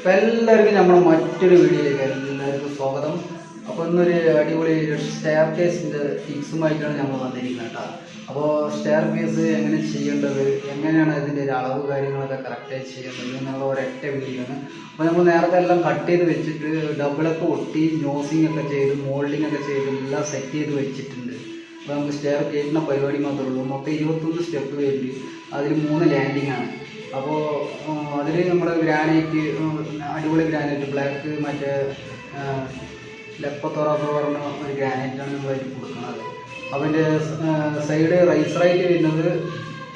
അപ്പം എല്ലാവർക്കും നമ്മുടെ മറ്റൊരു വീഡിയോയിലേക്ക് എല്ലാവർക്കും സ്വാഗതം. അപ്പോൾ ഇന്നൊരു അടിപൊളി സ്റ്റെയർ കേസിന്റെ ടിപ്സുമായിട്ടാണ് നമ്മൾ വന്നിരിക്കുന്നത് കേട്ടോ. അപ്പോൾ സ്റ്റെയർ കേസ് എങ്ങനെ ചെയ്യേണ്ടത് എങ്ങനെയാണ് ഇതിന്റെ ഒരു അളവ് കാര്യങ്ങളൊക്കെ കറക്റ്റായി ചെയ്യേണ്ടത് എന്നുള്ള ഒരൊറ്റ വീഡിയോ ആണ്. അപ്പോൾ നമ്മൾ നേരത്തെ എല്ലാം കട്ട് ചെയ്ത് വെച്ചിട്ട് ഡബിളൊക്കെ ഒട്ടി നോസിങ് ഒക്കെ ചെയ്ത് മോൾഡിംഗ് ഒക്കെ ചെയ്ത് എല്ലാം സെറ്റ് ചെയ്ത് വെച്ചിട്ടുണ്ട്. അപ്പോൾ നമുക്ക് സ്റ്റെയർ കയറ്റുന്ന പരിപാടി മാത്രമേ ഉള്ളൂ. മൊത്തം ഇരുപത്തൊന്ന് സ്റ്റെപ്പ് വേണ്ടി അതിൽ മൂന്ന് ലാൻഡിങ് ആണ്. അപ്പോൾ അതിൽ നമ്മൾ ഗ്രാനൈറ്റ് അടിപൊളി ഗ്രാനൈറ്റ് ബ്ലാക്ക് മറ്റേ ലെപ്പത്തോറ പറഞ്ഞ ഒരു ഗ്രാനൈറ്റാണ് അതിൽ കൊടുക്കുന്നത്. അതിന്റെ സൈഡ് റൈസറായിട്ട് വരുന്നത്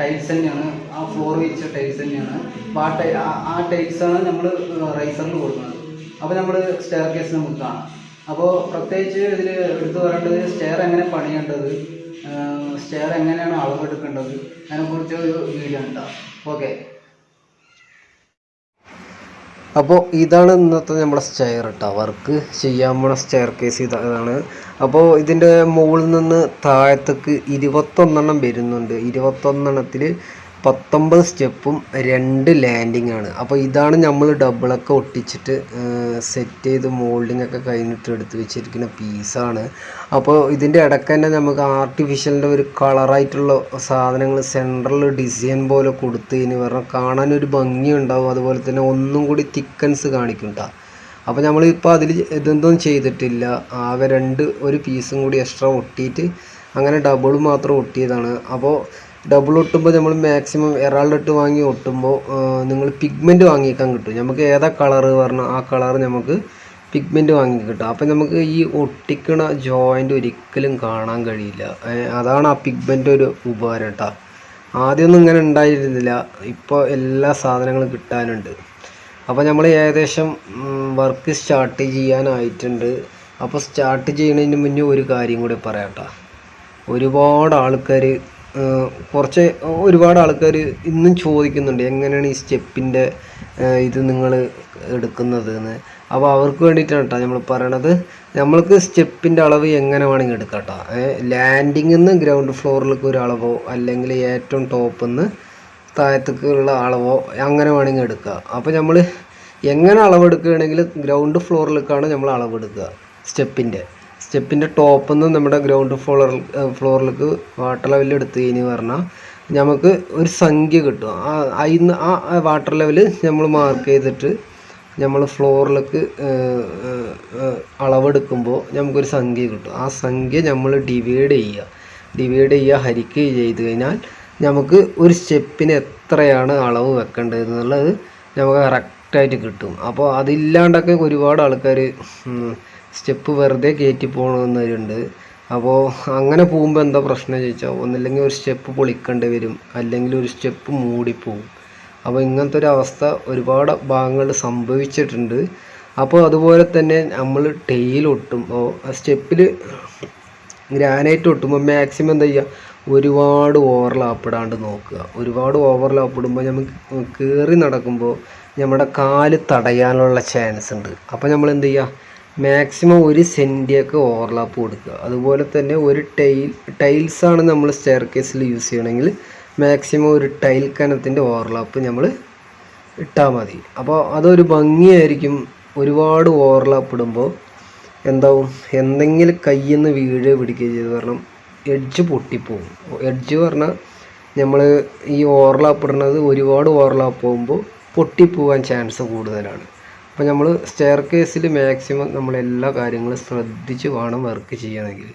ടൈൽസ് തന്നെയാണ്. ആ ഫ്ലോർ വെച്ച ടൈൽസ് തന്നെയാണ്. അപ്പോൾ ആ ടൈ ആ- ടൈൽസാണ് നമ്മൾ റൈസറിന് കൊടുക്കുന്നത്. അപ്പോൾ നമ്മൾ സ്റ്റെയർ കേസ് നമുക്ക് കാണാം. അപ്പോൾ പ്രത്യേകിച്ച് ഇതിൽ എടുത്തു പറയേണ്ടത് സ്റ്റെയർ എങ്ങനെ പണിയേണ്ടത് സ്റ്റെയർ എങ്ങനെയാണ് അളവെടുക്കേണ്ടത് അതിനെക്കുറിച്ച് ഒരു വീഡിയോ ഉണ്ടാകും ഓക്കെ അപ്പോൾ ഇതാണ് ഇന്നത്തെ നമ്മുടെ സ്റ്റെയർ കേട്ടോ വർക്ക് ചെയ്യാൻ പോണ സ്റ്റെയർ കേസ് ഇതാണ്. അപ്പോൾ ഇതിന്റെ മുകളിൽ നിന്ന് താഴത്തേക്ക് ഇരുപത്തൊന്നെണ്ണം വരുന്നുണ്ട്. ഇരുപത്തൊന്നെണ്ണത്തിൽ പത്തൊമ്പത് സ്റ്റെപ്പും രണ്ട് ലാൻഡിങ് ആണ് അപ്പോൾ ഇതാണ് നമ്മൾ ഡബിളൊക്കെ ഒട്ടിച്ചിട്ട് സെറ്റ് ചെയ്ത് മോൾഡിംഗ് ഒക്കെ കഴിഞ്ഞിട്ട് എടുത്ത് വെച്ചിരിക്കുന്ന പീസാണ്. അപ്പോൾ ഇതിന്റെ ഇടയ്ക്ക് തന്നെ നമുക്ക് ആർട്ടിഫിഷ്യലിന്റെ ഒരു കളറായിട്ടുള്ള സാധനങ്ങൾ സെൻട്രൽ ഡിസൈൻ പോലെ കൊടുത്ത് കഴിഞ്ഞ് പറഞ്ഞാൽ കാണാനൊരു ഭംഗി ഉണ്ടാവും അതുപോലെ തന്നെ ഒന്നും കൂടി തിക്കൻസ് കാണിക്കും കേട്ടോ അപ്പോൾ നമ്മളിപ്പോൾ അതിൽ ഇതൊന്നും ചെയ്തിട്ടില്ല. ആകെ രണ്ട് ഒരു പീസും കൂടി എക്സ്ട്രാ ഒട്ടിയിട്ട് അങ്ങനെ ഡബിൾ മാത്രം ഒട്ടിയതാണ്. അപ്പോൾ ഡബിൾ ഒട്ടുമ്പോൾ നമ്മൾ മാക്സിമം എറാൾഡിട്ട് വാങ്ങി ഒട്ടുമ്പോൾ നിങ്ങൾ പിഗ്മെന്റ് വാങ്ങിക്കാൻ കിട്ടും. നമുക്ക് ഏതാ കളർ പറഞ്ഞാൽ ആ കളർ നമുക്ക് പിഗ്മെന്റ് വാങ്ങി കിട്ടും. അപ്പം നമുക്ക് ഈ ഒട്ടിക്കണ ജോയിന്റ് ഒരിക്കലും കാണാൻ കഴിയില്ല. അതാണ് ആ പിഗ്മെന്റ് ഒരു ഉപകാരം കേട്ടോ ആദ്യമൊന്നും ഇങ്ങനെ ഉണ്ടായിരുന്നില്ല. ഇപ്പോൾ എല്ലാ സാധനങ്ങളും കിട്ടാനുണ്ട്. അപ്പോൾ നമ്മൾ ഏകദേശം വർക്ക് സ്റ്റാർട്ട് ചെയ്യാനായിട്ടുണ്ട്. അപ്പോൾ സ്റ്റാർട്ട് ചെയ്യുന്നതിന് മുന്നേ ഒരു കാര്യം കൂടി പറയാം കേട്ടോ ഒരുപാട് ആൾക്കാർ കുറച്ച് ഒരുപാട് ആൾക്കാർ ഇന്നും ചോദിക്കുന്നുണ്ട് എങ്ങനെയാണ് ഈ സ്റ്റെപ്പിന്റെ ഇത് നിങ്ങൾ എടുക്കുന്നത് എന്ന് അപ്പോൾ അവർക്ക് വേണ്ടിയിട്ടാണ് കേട്ടോ നമ്മൾ പറയണത്. നമ്മൾക്ക് സ്റ്റെപ്പിന്റെ അളവ് എങ്ങനെ വേണമെങ്കിൽ എടുക്കാം കേട്ടോ. ലാൻഡിങ്ങിൽ നിന്ന് ഗ്രൗണ്ട് ഫ്ലോറിലേക്ക് ഒരു അളവോ അല്ലെങ്കിൽ ഏറ്റവും ടോപ്പിൽ നിന്ന് താഴത്തേക്കുള്ള അളവോ അങ്ങനെ വേണമെങ്കിൽ എടുക്കുക അപ്പോൾ നമ്മൾ എങ്ങനെ അളവെടുക്കുകയാണെങ്കിൽ ഗ്രൗണ്ട് ഫ്ലോറിലേക്കാണ് നമ്മൾ അളവെടുക്കുക സ്റ്റെപ്പിന്റെ സ്റ്റെപ്പിന്റെ ടോപ്പിൽ നിന്ന് നമ്മുടെ ഗ്രൗണ്ട് ഫ്ലോർ ഫ്ലോറിലേക്ക് വാട്ടർ ലെവൽ എടുത്തു കഴിഞ്ഞ് പറഞ്ഞാൽ നമുക്ക് ഒരു സംഖ്യ കിട്ടും. ആ അതിന്ന് ആ വാട്ടർ ലെവൽ നമ്മൾ മാർക്ക് ചെയ്തിട്ട് നമ്മൾ ഫ്ലോറിലേക്ക് അളവെടുക്കുമ്പോൾ നമുക്കൊരു സംഖ്യ കിട്ടും. ആ സംഖ്യ നമ്മൾ ഡിവൈഡ് ചെയ്യുക. ഡിവൈഡ് ചെയ്യുക ഹരിക്കുക ചെയ്ത് കഴിഞ്ഞാൽ നമുക്ക് ഒരു സ്റ്റെപ്പിന് എത്രയാണ് അളവ് വെക്കേണ്ടത് എന്നുള്ളത് നമുക്ക് കറക്റ്റായിട്ട് കിട്ടും. അപ്പോൾ അതില്ലാണ്ടൊക്കെ ഒരുപാട് ആൾക്കാർ സ്റ്റെപ്പ് വെറുതെ കയറ്റി പോകണമെന്നവരുണ്ട് അപ്പോൾ അങ്ങനെ പോകുമ്പോൾ എന്താ പ്രശ്നം ചോദിച്ചാൽ ഒന്നില്ലെങ്കിൽ ഒരു സ്റ്റെപ്പ് പൊളിക്കേണ്ടി വരും അല്ലെങ്കിൽ ഒരു സ്റ്റെപ്പ് മൂടിപ്പോവും. അപ്പോൾ ഇങ്ങനത്തെ ഒരു അവസ്ഥ ഒരുപാട് ഭാഗങ്ങളിൽ സംഭവിച്ചിട്ടുണ്ട്. അപ്പോൾ അതുപോലെ തന്നെ നമ്മൾ ടെയിൽ ഒട്ടുമ്പോൾ സ്റ്റെപ്പിൽ ഗ്രാനൈറ്റ് ഒട്ടുമ്പോൾ മാക്സിമം എന്താ ചെയ്യുക ഒരുപാട് ഓവർലാപ്പ് ഇടാണ്ട് നോക്കുക. ഒരുപാട് ഓവർലാപ്പ് ഇടുമ്പോൾ നമുക്ക് കയറി നടക്കുമ്പോൾ നമ്മുടെ കാൽ തടയാനുള്ള ചാൻസ് ഉണ്ട്. അപ്പോൾ നമ്മൾ എന്ത് ചെയ്യുക മാക്സിമം ഒരു സെന്റിയൊക്കെ ഓവർലാപ്പ് കൊടുക്കുക. അതുപോലെ തന്നെ ഒരു ടൈൽ ടൈൽസാണ് നമ്മൾ സ്റ്റെയർ കേസിൽ യൂസ് ചെയ്യണമെങ്കിൽ മാക്സിമം ഒരു ടൈൽ കനത്തിന്റെ ഓവർലാപ്പ് നമ്മൾ ഇട്ടാൽ മതി. അപ്പോൾ അതൊരു ഭംഗിയായിരിക്കും. ഒരുപാട് ഓവർലാപ്പ് ഇടുമ്പോൾ എന്താവും? എന്തെങ്കിലും കയ്യിൽ നിന്ന് വീഴ് പിടിക്കുകയോ ചെയ്ത്. കാരണം എഡ്ജ് പൊട്ടിപ്പോവും. എഡ്ജ് പറഞ്ഞാൽ നമ്മൾ ഈ ഓവർലാപ്പ് ഇടുന്നത് ഒരുപാട് ഓവർലാപ്പ് പോകുമ്പോൾ പൊട്ടിപ്പോവാൻ ചാൻസ് കൂടുതലാണ്. അപ്പോൾ നമ്മൾ സ്റ്റെയർ കേസിൽ മാക്സിമം നമ്മൾ എല്ലാ കാര്യങ്ങളും ശ്രദ്ധിച്ച് വേണം വർക്ക് ചെയ്യണമെങ്കിൽ.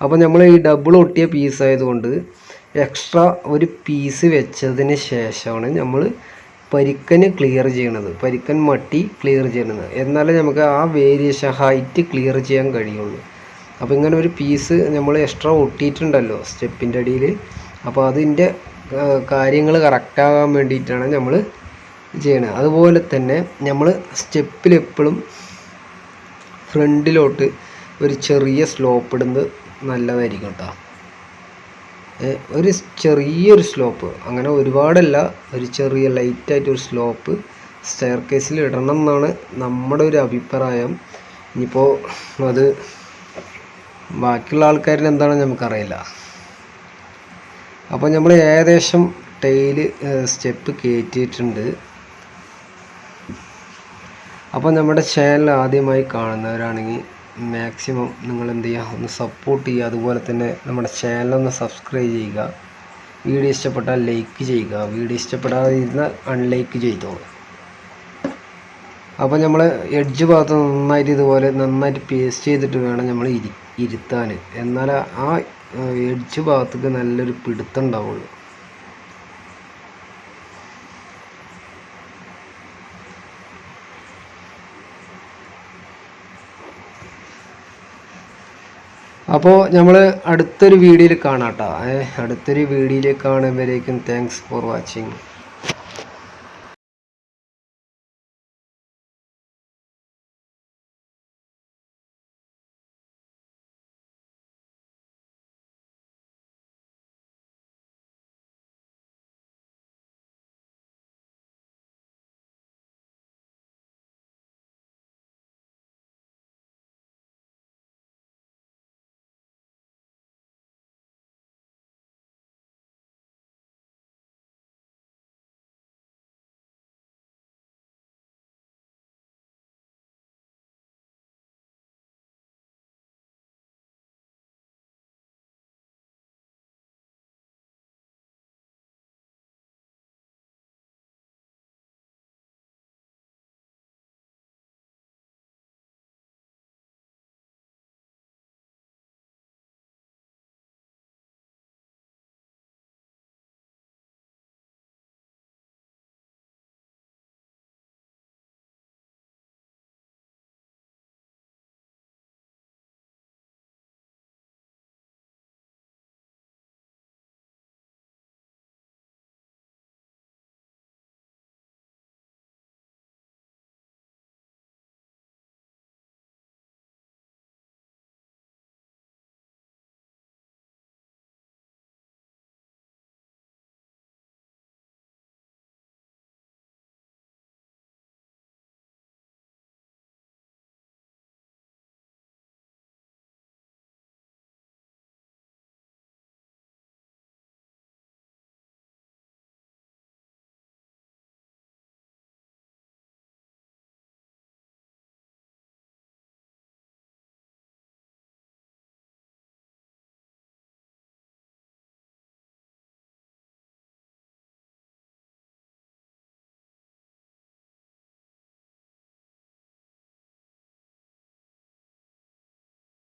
അപ്പോൾ നമ്മൾ ഈ ഡബിൾ ഒട്ടിയ പീസ് ആയതുകൊണ്ട് എക്സ്ട്രാ ഒരു പീസ് വെച്ചതിന് ശേഷമാണ് നമ്മൾ പരിക്കന് ക്ലിയർ ചെയ്യണത്. പരിക്കൻ മട്ടി ക്ലിയർ ചെയ്യണത്. എന്നാലേ നമുക്ക് ആ വേരിയേഷൻ ഹൈറ്റ് ക്ലിയർ ചെയ്യാൻ കഴിയുള്ളൂ. അപ്പോൾ ഇങ്ങനെ ഒരു പീസ് നമ്മൾ എക്സ്ട്രാ ഒട്ടിയിട്ടുണ്ടല്ലോ സ്റ്റെപ്പിന്റെ അടിയിൽ അപ്പോൾ അതിന്റെ കാര്യങ്ങൾ കറക്റ്റാകാൻ വേണ്ടിയിട്ടാണ് നമ്മൾ ചെയ്യണത് അതുപോലെ തന്നെ നമ്മൾ സ്റ്റെപ്പിൽ എപ്പോഴും ഫ്രണ്ടിലോട്ട് ഒരു ചെറിയ സ്ലോപ്പ് ഇടുന്നത് നല്ലതായിരിക്കും കേട്ടോ ഒരു ചെറിയൊരു സ്ലോപ്പ് അങ്ങനെ ഒരുപാടല്ല ഒരു ചെറിയ ലൈറ്റായിട്ടൊരു സ്ലോപ്പ് സ്റ്റെയർ കേസിൽ ഇടണം എന്നാണ് നമ്മുടെ ഒരു അഭിപ്രായം. ഇനിയിപ്പോൾ അത് ബാക്കിയുള്ള ആൾക്കാരിൽ എന്താണെന്ന് നമുക്കറിയില്ല. അപ്പോൾ നമ്മൾ ഏകദേശം ടൈൽ സ്റ്റെപ്പ് കയറ്റിയിട്ടുണ്ട് അപ്പോൾ നമ്മുടെ ചാനൽ ആദ്യമായി കാണുന്നവരാണെങ്കിൽ മാക്സിമം നിങ്ങൾ എന്ത് ചെയ്യുക ഒന്ന് സപ്പോർട്ട് ചെയ്യുക. അതുപോലെ തന്നെ നമ്മുടെ ചാനൽ ഒന്ന് സബ്സ്ക്രൈബ് ചെയ്യുക. വീഡിയോ ഇഷ്ടപ്പെട്ടാൽ ലൈക്ക് ചെയ്യുക. വീഡിയോ ഇഷ്ടപ്പെടാതിരുന്നാൽ അൺലൈക്ക് ചെയ്തോളൂ. അപ്പോൾ നമ്മൾ എഡ്ജ് ഭാഗത്ത് നന്നായിട്ട് ഇതുപോലെ നന്നായിട്ട് പേസ്റ്റ് ചെയ്തിട്ട് വേണം നമ്മൾ ഇരി ഇരുത്താൻ. എന്നാൽ ആ എഡ്ജ് ഭാഗത്തേക്ക് നല്ലൊരു പിടുത്തം ഉണ്ടാവുള്ളൂ. അപ്പോൾ നമ്മൾ അടുത്തൊരു വീഡിയോയിൽ കാണാം കേട്ടോ അടുത്തൊരു വീഡിയോയിൽ കാണുമ്പോഴേക്കും താങ്ക്സ് ഫോർ വാച്ചിങ്